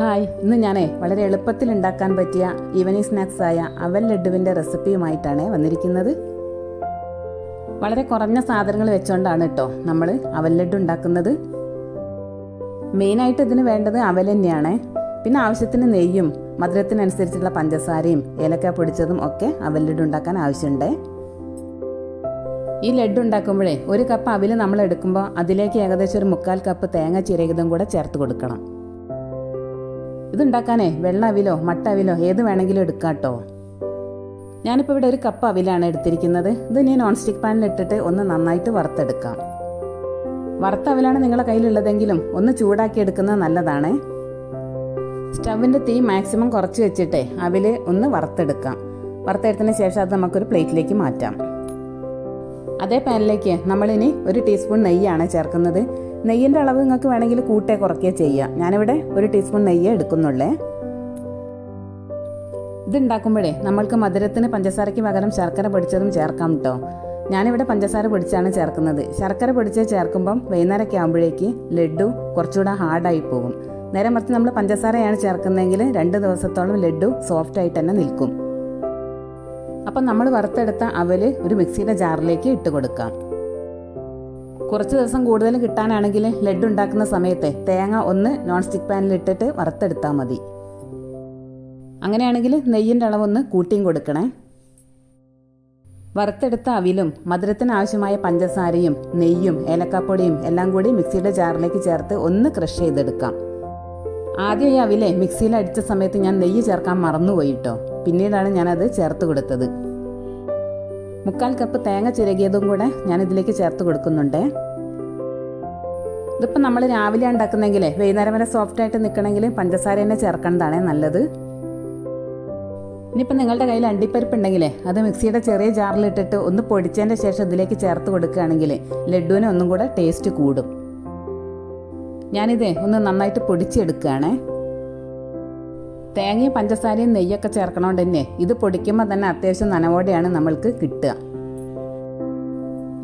Hi ഇന്ന് ഞാനേ വളരെ എളുപ്പത്തിൽ ഉണ്ടാക്കാൻ പറ്റിയ ഈവനിങ് ആയ അവൽ ലഡുവിന്റെ റെസിപ്പിയുമായിട്ടാണ് വന്നിരിക്കുന്നത്. വളരെ കുറഞ്ഞ സാധനങ്ങൾ വെച്ചുകൊണ്ടാണ് കേട്ടോ നമ്മൾ അവൽ ലഡു ഉണ്ടാക്കുന്നത്. മെയിനായിട്ട് ഇതിന് വേണ്ടത് അവൽ തന്നെയാണ്. പിന്നെ ആവശ്യത്തിന് നെയ്യും മധുരത്തിനനുസരിച്ചുള്ള പഞ്ചസാരയും ഏലക്ക പൊടിച്ചതും ഒക്കെ അവൽ ലഡു ഉണ്ടാക്കാൻ ആവശ്യമുണ്ട്. ഈ ലഡു ഉണ്ടാക്കുമ്പോഴേ ഒരു കപ്പ് അവിൽ നമ്മൾ എടുക്കുമ്പോൾ അതിലേക്ക് ഏകദേശം ഒരു മുക്കാൽ കപ്പ് തേങ്ങ ചിരകിതും കൂടെ ചേർത്ത് കൊടുക്കണം. ഇതുണ്ടാക്കാനേ വെള്ള അവിലോ മട്ട അവിലോ ഏത് വേണമെങ്കിലും എടുക്കാം കേട്ടോ ഞാനിപ്പോൾ ഇവിടെ ഒരു കപ്പ് അവിലാണ് എടുത്തിരിക്കുന്നത്. ഇത് ഇനി നോൺ സ്റ്റിക്ക് പാനിൽ ഇട്ടിട്ട് ഒന്ന് നന്നായിട്ട് വറുത്തെടുക്കാം. വറുത്ത അവിലാണ് നിങ്ങളുടെ കയ്യിലുള്ളതെങ്കിലും ഒന്ന് ചൂടാക്കി എടുക്കുന്നത് നല്ലതാണ്. സ്റ്റവിന്റെ തീ മാക്സിമം കുറച്ച് വെച്ചിട്ട് അവിൽ ഒന്ന് വറുത്തെടുക്കാം. വറുത്തെടുത്തതിന് ശേഷം അത് നമുക്കൊരു പ്ലേറ്റിലേക്ക് മാറ്റാം. അതേ പാനിലേക്ക് നമ്മളിനി ഒരു ടീസ്പൂൺ നെയ്യാണ് ചേർക്കുന്നത്. നെയ്യിന്റെ അളവ് നിങ്ങൾക്ക് വേണമെങ്കിൽ കൂട്ടേ കുറയ്ക്കുക ചെയ്യാം. ഞാനിവിടെ ഒരു ടീസ്പൂൺ നെയ്യേ എടുക്കുന്നുള്ളേ. ഇതുണ്ടാക്കുമ്പോഴേ നമ്മൾക്ക് മധുരത്തിന് പഞ്ചസാരയ്ക്ക് പകരം ശർക്കര പൊടിച്ചതും ചേർക്കാം കേട്ടോ ഞാനിവിടെ പഞ്ചസാര പൊടിച്ചാണ് ചേർക്കുന്നത്. ശർക്കര പൊടിച്ച് ചേർക്കുമ്പം വൈകുന്നേരമൊക്കെ ആകുമ്പോഴേക്ക് ലഡു കുറച്ചുകൂടെ ഹാർഡായി പോകും. നേരെ മറിച്ച് നമ്മൾ പഞ്ചസാരയാണ് ചേർക്കുന്നതെങ്കിൽ രണ്ട് ദിവസത്തോളം ലഡു സോഫ്റ്റ് ആയിട്ട് തന്നെ നിൽക്കും. അപ്പം നമ്മൾ വറുത്തെടുത്ത അവൽ ഒരു മിക്സിയുടെ ജാറിലേക്ക് ഇട്ട് കൊടുക്കാം. കുറച്ച് ദിവസം കൂടുതൽ കിട്ടാനാണെങ്കിൽ ലെഡ് ഉണ്ടാക്കുന്ന സമയത്തെ തേങ്ങ ഒന്ന് നോൺ സ്റ്റിക്ക് പാനിൽ ഇട്ടിട്ട് വറുത്തെടുത്താൽ മതി. അങ്ങനെയാണെങ്കിൽ നെയ്യിന്റെ അളവൊന്ന് കൂട്ടിയും കൊടുക്കണേ. വറുത്തെടുത്ത അവിലും മധുരത്തിന് ആവശ്യമായ പഞ്ചസാരയും നെയ്യും ഏലക്കാപ്പൊടിയും എല്ലാം കൂടി മിക്സിയുടെ ജാറിലേക്ക് ചേർത്ത് ഒന്ന് ക്രഷ് ചെയ്തെടുക്കാം. ആദ്യം ഈ അവിലെ മിക്സിയിൽ അടിച്ച സമയത്ത് ഞാൻ നെയ്യ് ചേർക്കാൻ മറന്നുപോയിട്ടോ പിന്നീടാണ് ഞാനത് ചേർത്ത് കൊടുത്തത്. മുക്കാൽ കപ്പ് തേങ്ങ ചിരകിയതും കൂടെ ഞാൻ ഇതിലേക്ക് ചേർത്ത് കൊടുക്കുന്നുണ്ട്. ഇതിപ്പോൾ നമ്മൾ രാവിലെ ഉണ്ടാക്കുന്നെങ്കിൽ വൈകുന്നേരം വരെ സോഫ്റ്റ് ആയിട്ട് നിൽക്കണമെങ്കിൽ പഞ്ചസാര തന്നെ ചേർക്കേണ്ടതാണ് നല്ലത്. ഇനിയിപ്പോൾ നിങ്ങളുടെ കയ്യിൽ അണ്ടിപ്പരിപ്പ് ഉണ്ടെങ്കിൽ അത് മിക്സിയുടെ ചെറിയ ജാറിലിട്ടിട്ട് ഒന്ന് പൊടിച്ചതിന്റെ ശേഷം ഇതിലേക്ക് ചേർത്ത് കൊടുക്കുകയാണെങ്കിൽ ലഡുവിന് ഒന്നും കൂടെ ടേസ്റ്റ് കൂടും. ഞാനിതേ ഒന്ന് നന്നായിട്ട് പൊടിച്ചെടുക്കുകയാണേ. തേങ്ങയും പഞ്ചസാരയും നെയ്യൊക്കെ ചേർക്കണോണ്ട് തന്നെ ഇത് പൊടിക്കുമ്പോൾ തന്നെ അത്യാവശ്യം നനവോടെയാണ് നമ്മൾക്ക് കിട്ടുക.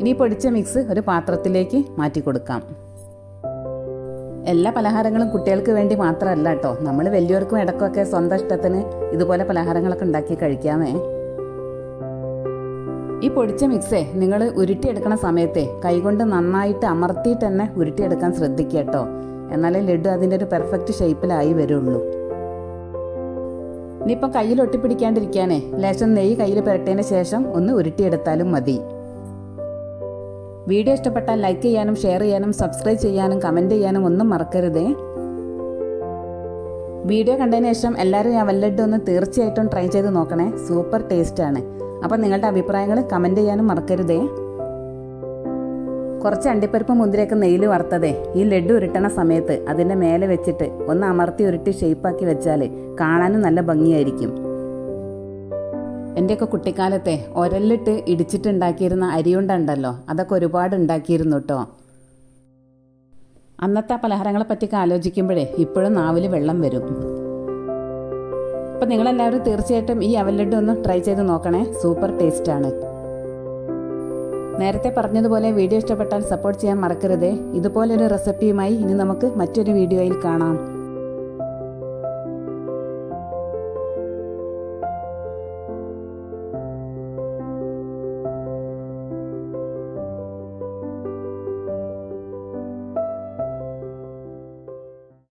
ഇനി പൊടിച്ച മിക്സ് ഒരു പാത്രത്തിലേക്ക് മാറ്റി കൊടുക്കാം എല്ലാ പലഹാരങ്ങളും കുട്ടികൾക്ക് വേണ്ടി മാത്രമല്ല കേട്ടോ. നമ്മൾ വലിയവർക്കും ഇടക്കൊക്കെ സ്വന്തം ഇഷ്ടത്തിന് ഇതുപോലെ പലഹാരങ്ങളൊക്കെ ഉണ്ടാക്കി കഴിക്കാമേ. ഈ പൊടിച്ച മിക്സേ നിങ്ങൾ ഉരുട്ടിയെടുക്കണ സമയത്തെ കൈകൊണ്ട് നന്നായിട്ട് അമർത്തിയിട്ട് തന്നെ ഉരുട്ടിയെടുക്കാൻ ശ്രദ്ധിക്കുക കേട്ടോ. എന്നാലേ ലഡു അതിന്റെ ഒരു പെർഫെക്റ്റ് ഷേപ്പിലായി വരുള്ളൂ. ഇനിയിപ്പം കയ്യിൽ ഒട്ടിപ്പിടിക്കാണ്ടിരിക്കാനേ. ലേശം നെയ്യ് കയ്യിൽ പുരട്ടിയതിന് ശേഷം ഒന്ന് ഉരുട്ടിയെടുത്താലും മതി. വീഡിയോ ഇഷ്ടപ്പെട്ടാൽ ലൈക്ക് ചെയ്യാനും ഷെയർ ചെയ്യാനും സബ്സ്ക്രൈബ് ചെയ്യാനും കമന്റ് ചെയ്യാനും ഒന്നും മറക്കരുതേ. വീഡിയോ കണ്ടതിന് ശേഷം എല്ലാവരും ഞാൻ വല്ലഡും ഒന്ന് തീർച്ചയായിട്ടും ട്രൈ ചെയ്ത് നോക്കണേ. സൂപ്പർ ടേസ്റ്റാണ്. അപ്പം നിങ്ങളുടെ അഭിപ്രായങ്ങൾ കമന്റ് ചെയ്യാനും മറക്കരുതേ. കുറച്ച് അണ്ടിപ്പരിപ്പ് മുന്തിരിയൊക്കെ നെയ്യിൽ വറുത്തതേ. ഈ ലഡു ഉരുട്ടണ സമയത്ത് അതിന്റെ മേലെ വെച്ചിട്ട് ഒന്ന് അമർത്തി ഉരുട്ടി ഷേപ്പാക്കി വെച്ചാൽ കാണാനും നല്ല ഭംഗിയായിരിക്കും. എന്റെയൊക്കെ കുട്ടിക്കാലത്തെ ഒരല്ലിട്ട് ഇടിച്ചിട്ടുണ്ടാക്കിയിരുന്ന അരിയുണ്ടല്ലോ അതൊക്കെ ഒരുപാട് ഉണ്ടാക്കിയിരുന്നു കേട്ടോ അന്നത്തെ പലഹാരങ്ങളെ പറ്റിയൊക്കെ ആലോചിക്കുമ്പോഴേ ഇപ്പോഴും നാവിൽ വെള്ളം വരും. അപ്പം നിങ്ങളെല്ലാവരും തീർച്ചയായിട്ടും ഈ അവൽ ലഡു ഒന്ന് ട്രൈ ചെയ്ത് നോക്കണേ. സൂപ്പർ ടേസ്റ്റാണ് നേരത്തെ പറഞ്ഞതുപോലെ വീഡിയോ ഇഷ്ടപ്പെട്ടാൽ സപ്പോർട്ട് ചെയ്യാൻ മറക്കരുത്. ഇതുപോലൊരു റെസിപ്പിയുമായി ഇനി നമുക്ക് മറ്റൊരു വീഡിയോയിൽ കാണാം.